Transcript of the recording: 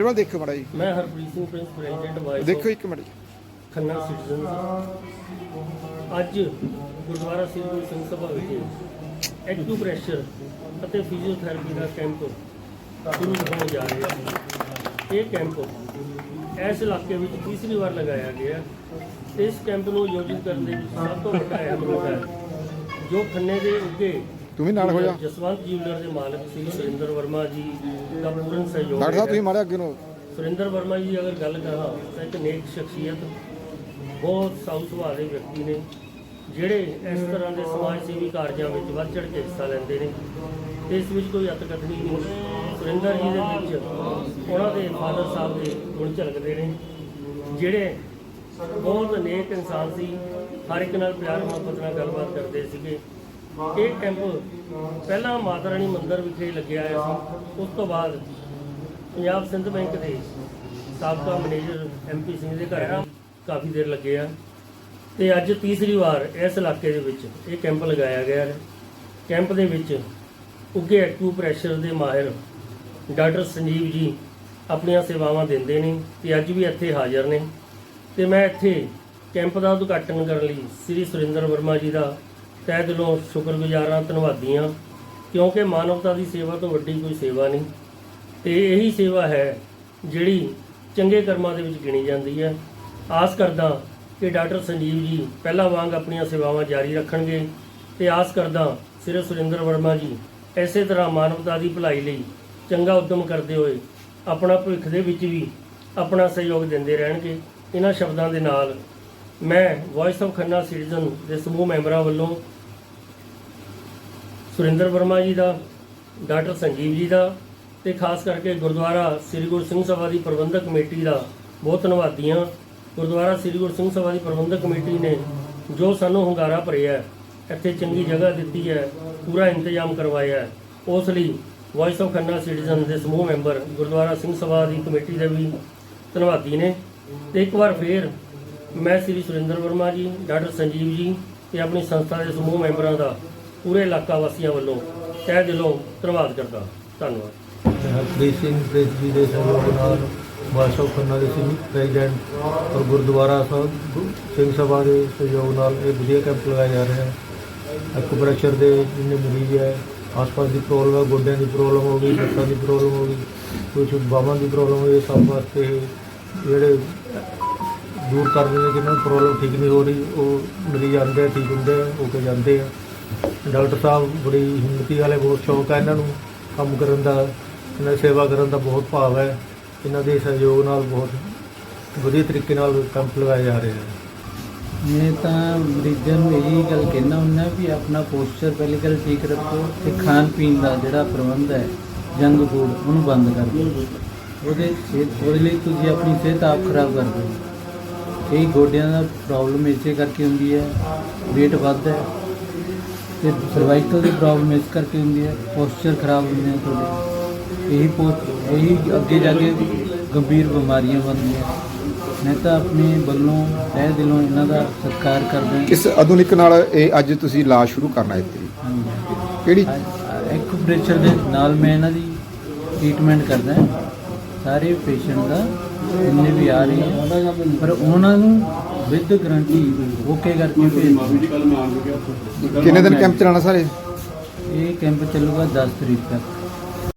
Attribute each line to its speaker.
Speaker 1: ਜਿਹੜਾ ਦੇਖੋ ਮੜਾ ਜੀ।
Speaker 2: ਮੈਂ Harpreet Singh Prince president vice
Speaker 1: ਦੇਖੋ ਇੱਕ ਮਿੰਟ ਜੀ।
Speaker 2: ਖੰਨਾ ਸਿਟੀਜ਼ਨ ਅੱਜ ਗੁਰਦੁਆਰਾ ਸ੍ਰੀ ਗੁਰੂ ਸਿੰਘ ਸਭਾ ਵਿਖੇ ਐਕੂਪ੍ਰੈਸ਼ਰ ਅਤੇ ਫਿਜ਼ੀਓਥੈਰੇਪੀ ਦਾ ਕੈਂਪ ਸ਼ੁਰੂ ਹੋਣ ਜਾ ਰਿਹਾ ਹੈ। ਇਹ ਕੈਂਪ ਇਸ ਇਲਾਕੇ ਵਿੱਚ ਤੀਸਰੀ ਵਾਰ ਲਗਾਇਆ ਗਿਆ। ਇਸ ਕੈਂਪ ਨੂੰ ਆਯੋਜਿਤ ਕਰਨ ਦੇ ਵਿੱਚ ਸਭ ਤੋਂ ਵੱਡਾ ਅਹਿਮ ਰੋਲ ਹੈ ਜੋ ਖੰਨੇ ਦੇ ਉੱਗੇ
Speaker 1: ਤੂੰ ਵੀ ਨਾਲ ਹੋ ਜਾ।
Speaker 2: ਜਸਵੰਤ ਜਿਊਲਰ ਦੇ ਮਾਲਕ ਸ੍ਰੀ ਸੁਰਿੰਦਰ ਵਰਮਾ ਜੀ ਦਾ ਪੂਰਨ ਸਹਿਯੋਗ
Speaker 1: ਡਾਕਟਰ ਸਾਹਿਬ। ਤੁਸੀਂ ਮਾੜੇ ਅੱਗੇ ਨੂੰ।
Speaker 2: ਸੁਰਿੰਦਰ ਵਰਮਾ ਜੀ ਅਗਰ ਗੱਲ ਕਰਾਂ ਤਾਂ ਇੱਕ ਨੇਕ ਸ਼ਖਸੀਅਤ ਬਹੁਤ ਸਾਊ ਸੁਭਾਅ ਦੇ ਵਿਅਕਤੀ ਨੇ ਜਿਹੜੇ ਇਸ ਤਰ੍ਹਾਂ ਦੇ ਸਮਾਜ ਸੇਵੀ ਕਾਰਜਾਂ ਵਿੱਚ ਵੱਧ ਚੜ੍ਹ ਕੇ ਹਿੱਸਾ ਲੈਂਦੇ ਨੇ। ਇਸ ਵਿੱਚ ਕੋਈ ਅਤਕਥਨੀ ਨਹੀਂ ਸੁਰਿੰਦਰ ਜੀ ਦੇ ਵਿੱਚ ਉਹਨਾਂ ਦੇ ਫਾਦਰ ਸਾਹਿਬ ਦੇ ਗੁਣ ਝਲਕਦੇ ਨੇ ਜਿਹੜੇ ਬਹੁਤ ਨੇਕ ਇਨਸਾਨ ਸੀ ਹਰ ਇੱਕ ਨਾਲ ਪਿਆਰ ਮੁਹੱਬਤ ਨਾਲ ਗੱਲਬਾਤ ਕਰਦੇ ਸੀਗੇ। ਇਹ ਕੈਂਪ ਪਹਿਲਾਂ ਮਾਤਾ ਰਾਣੀ ਮੰਦਿਰ ਵਿਖੇ ਲੱਗਿਆ ਹੋਇਆ ਸੀ। ਉਸ ਤੋਂ ਬਾਅਦ ਪੰਜਾਬ ਸਿੰਧ ਬੈਂਕ ਦੇ ਸਾਬਕਾ ਮੈਨੇਜਰ ਐਮਪੀ ਸਿੰਘ ਦੇ ਘਰ ਕਾਫੀ ਦੇਰ ਲੱਗੇ ਆ। ਤੇ ਅੱਜ ਤੀਸਰੀ ਵਾਰ ਇਸ ਇਲਾਕੇ ਦੇ ਵਿੱਚ ਇਹ ਕੈਂਪ ਲਗਾਇਆ ਗਿਆ ਹੈ। ਕੈਂਪ ਦੇ ਵਿੱਚ ਉੱਗੇ ਐਕੂਪ੍ਰੈਸ਼ਰ ਦੇ ਮਾਹਿਰ ਡਾਕਟਰ ਸੰਜੀਵ ਜੀ ਆਪਣੀਆਂ ਸੇਵਾਵਾਂ ਦਿੰਦੇ ਨੇ ਤੇ ਅੱਜ ਵੀ ਇੱਥੇ ਹਾਜ਼ਰ ਨੇ। ਤੇ ਮੈਂ ਇੱਥੇ ਕੈਂਪ ਦਾ ਉਦਘਾਟਨ ਕਰਨ ਲਈ ਸ੍ਰੀ ਸੁਰਿੰਦਰ ਵਰਮਾ ਜੀ ਦਾ ਤਹਿ ਦਿਲੋਂ ਸ਼ੁਕਰਗੁਜ਼ਾਰ ਹਾਂ ਧੰਨਵਾਦੀ ਹਾਂ ਕਿਉਂਕਿ ਮਾਨਵਤਾ ਦੀ ਸੇਵਾ ਤੋਂ ਵੱਡੀ ਕੋਈ ਸੇਵਾ ਨਹੀਂ। ਤੇ ਇਹੀ ਸੇਵਾ ਹੈ ਜਿਹੜੀ ਚੰਗੇ ਕਰਮਾਂ ਦੇ ਵਿੱਚ ਗਿਣੀ ਜਾਂਦੀ ਹੈ। ਆਸ ਕਰਦਾ ਕਿ ਡਾਕਟਰ ਸੰਜੀਵ ਜੀ ਪਹਿਲਾਂ ਵਾਂਗ ਆਪਣੀਆਂ ਸੇਵਾਵਾਂ ਜਾਰੀ ਰੱਖਣਗੇ ਤੇ ਆਸ ਕਰਦਾ ਸ੍ਰੀ ਸੁਰਿੰਦਰ ਵਰਮਾ ਜੀ ਇਸੇ ਤਰ੍ਹਾਂ ਮਾਨਵਤਾ ਦੀ ਭਲਾਈ ਲਈ ਚੰਗਾ ਉਦਮ ਕਰਦੇ ਹੋਏ ਆਪਣਾ ਭਵਿੱਖ ਦੇ ਵਿੱਚ ਵੀ ਆਪਣਾ ਸਹਿਯੋਗ ਦਿੰਦੇ ਰਹਿਣਗੇ। ਇਹਨਾਂ ਸ਼ਬਦਾਂ ਦੇ ਨਾਲ ਮੈਂ ਵੌਇਸ ਆਫ ਖੰਨਾ ਸਿਟੀਜ਼ਨ ਦੇ ਸਮੂਹ ਮੈਂਬਰਾਂ ਵੱਲੋਂ ਸੁਰਿੰਦਰ ਵਰਮਾ ਜੀ ਦਾ, ਡਾਕਟਰ ਸੰਜੀਵ ਜੀ ਦਾ ਤੇ ਖਾਸ ਕਰਕੇ ਗੁਰਦੁਆਰਾ ਸ੍ਰੀ ਗੁਰੂ ਸਿੰਘ ਸਭਾ ਦੀ ਪ੍ਰਬੰਧਕ ਕਮੇਟੀ ਦਾ ਬਹੁਤ ਧੰਨਵਾਦੀ ਹਾਂ। ਗੁਰਦੁਆਰਾ ਸ੍ਰੀ ਗੁਰੂ ਸਿੰਘ ਸਭਾ ਦੀ ਪ੍ਰਬੰਧਕ ਕਮੇਟੀ ਨੇ ਜੋ ਸਾਨੂੰ ਹੁੰਗਾਰਾ ਭਰਿਆ ਇੱਥੇ ਚੰਗੀ ਜਗ੍ਹਾ ਦਿੱਤੀ ਹੈ, ਪੂਰਾ ਇੰਤਜ਼ਾਮ ਕਰਵਾਇਆ ਉਸ ਲਈ ਵੌਇਸ ਆਫ ਖੰਨਾ ਸਿਟੀਜ਼ਨ ਦੇ ਸਮੂਹ ਮੈਂਬਰ ਗੁਰਦੁਆਰਾ ਸਿੰਘ ਸਭਾ ਦੀ ਕਮੇਟੀ ਦੇ ਵੀ ਧੰਨਵਾਦੀ ਨੇ। ਤੇ ਇੱਕ ਵਾਰ ਫੇਰ ਮੈਂ ਸ੍ਰੀ ਸੁਰਿੰਦਰ ਵਰਮਾ ਜੀ, ਡਾਕਟਰ ਸੰਜੀਵ ਜੀ ਤੇ ਆਪਣੀ ਸੰਸਥਾ ਦੇ ਸਮੂਹ ਮੈਂਬਰਾਂ ਦਾ ਪੂਰੇ ਇਲਾਕਾ ਵਾਸੀਆਂ ਵੱਲੋਂ ਤਹਿ ਦਿਲੋਂ ਧੰਨਵਾਦ ਕਰਦਾ। ਧੰਨਵਾਦ।
Speaker 3: ਹਰਪ੍ਰੀਤ ਸਿੰਘ ਪ੍ਰਿੰਸ ਜੀ ਦੇ ਸਹਿਯੋਗ ਨਾਲ ਬਾਦਸ਼ਾਹ ਖੰਨਾ ਦੇ ਸਿੰਘ ਪ੍ਰੈਜ਼ੀਡੈਂਟ ਔਰ ਗੁਰਦੁਆਰਾ ਸਾਹਿਬ ਗੁ- ਸਿੰਘ ਸਭਾ ਦੇ ਸਹਿਯੋਗ ਨਾਲ ਇਹ ਵਧੀਆ ਕੈਂਪ ਲਗਾਇਆ ਜਾ ਰਿਹਾ ਹੈ। ਐਕੂਪ੍ਰੈਸ਼ਰ ਦੇ ਜਿੰਨੇ ਮਰੀਜ਼ ਹੈ, ਆਸ-ਪਾਸ ਦੀ ਪ੍ਰੋਬਲਮ ਹੈ, ਗੋਡਿਆਂ ਦੀ ਪ੍ਰੋਬਲਮ ਹੋ ਗਈ, ਲੱਤਾਂ ਦੀ ਪ੍ਰੋਬਲਮ ਹੋ ਗਈ ਕੁਝ ਬਾਹਾਂ ਦੀ ਪ੍ਰੋਬਲਮ ਹੋਈ ਇਹ ਸਭ ਵਾਸਤੇ ਇਹ ਜਿਹੜੇ ਦੂਰ ਕਰਦੇ ਨੇ ਜਿਹਨਾਂ ਨੂੰ ਪ੍ਰੋਬਲਮ ਠੀਕ ਨਹੀਂ ਹੋ ਰਹੀ, ਉਹ ਮਰੀਜ਼ ਆਉਂਦੇ ਆ, ਠੀਕ ਹੁੰਦੇ ਆ, ਹੋ ਕੇ ਜਾਂਦੇ ਆ। ਡਾਕਟਰ ਸਾਹਿਬ ਬੜੀ ਹਿੰਮਤੀ ਵਾਲੇ ਬਹੁਤ ਸ਼ੌਕ ਹੈ ਇਹਨਾਂ ਨੂੰ। ਕੰਮ ਕਰਨ ਦਾ, ਇਹਨਾਂ ਦੀ ਸੇਵਾ ਕਰਨ ਦਾ ਬਹੁਤ ਭਾਵ ਹੈ। ਇਹਨਾਂ ਦੇ ਸਹਿਯੋਗ ਨਾਲ ਬਹੁਤ ਵਧੀਆ ਤਰੀਕੇ ਨਾਲ ਕੈਂਪ ਲਗਾਏ ਜਾ ਰਿਹਾ ਹੈ
Speaker 4: ਮੈਂ ਤਾਂ ਮਰੀਜ਼ਾਂ ਨੂੰ ਇਹੀ ਗੱਲ ਕਹਿਣਾ ਹੁੰਦਾ ਵੀ ਆਪਣਾ ਪੋਸਚਰ ਪਹਿਲੀ ਗੱਲ ਠੀਕ ਰੱਖੋ ਤੇ ਖਾਣ ਪੀਣ ਦਾ ਜਿਹੜਾ ਪ੍ਰਬੰਧ ਹੈ ਜੰਕ ਫੂਡ, ਉਹਨੂੰ ਬੰਦ ਕਰ ਦਿਓ। ਉਹਦੇ ਸਿਹਤ ਉਹਦੇ ਲਈ ਤੁਸੀਂ ਆਪਣੀ ਸਿਹਤ ਆਪ ਖਰਾਬ ਕਰ ਦਿਓ। ਇਹ ਗੋਡਿਆਂ ਦਾ ਪ੍ਰੋਬਲਮ ਇਸੇ ਕਰਕੇ ਹੁੰਦੀ ਹੈ, weight ਵੱਧਦਾ ਹੈ। ਤੇ ਸਰਵਾਈਕਲ ਦੀ ਪ੍ਰੋਬਲਮ ਇਸ ਕਰਕੇ ਹੁੰਦੀ ਹੈ ਪੋਸਚਰ ਖਰਾਬ ਹੁੰਦੇ ਨੇ ਤੁਹਾਡੇ। ਇਹੀ ਪੋਸਟ ਇਹੀ ਅੱਗੇ ਜਾ ਕੇ ਗੰਭੀਰ ਬਿਮਾਰੀਆਂ ਬਣਦੀਆਂ। ਮੈਂ ਤਾਂ ਆਪਣੇ ਵੱਲੋਂ ਤਹਿ ਦਿਲੋਂ ਇਹਨਾਂ ਦਾ ਸਤਿਕਾਰ ਕਰਦਾ
Speaker 1: ਇਸ ਆਧੁਨਿਕ ਨਾਲ ਇਹ ਅੱਜ ਤੁਸੀਂ ਇਲਾਜ ਸ਼ੁਰੂ ਕਰਨਾ ਇੱਥੇ। ਕਿਹੜੀ?
Speaker 4: ਐਕੂਪ੍ਰੈਸ਼ਰ ਦੇ ਨਾਲ ਮੈਂ ਇਹਨਾਂ ਦੀ ਟ੍ਰੀਟਮੈਂਟ ਕਰਦਾ ਹਾਂ। ਸਾਰੇ ਪੇਸ਼ੈਂਟ ਦਾ ਜਿੰਨੇ ਵੀ ਆ ਰਹੇ ਪਰ ਉਹਨਾਂ ਨੂੰ ਵਿਦ ਗਰੰਟੀ ਓਕੇ ਕਰਕੇ ਭੇਜ
Speaker 1: ਕਿੰਨੇ ਦਿਨ ਕੈਂਪ ਚਲਾਉਣਾ ਸਾਰੇ?
Speaker 4: ਇਹ ਕੈਂਪ ਚੱਲੂਗਾ 10 ਤਰੀਕ ਤੱਕ।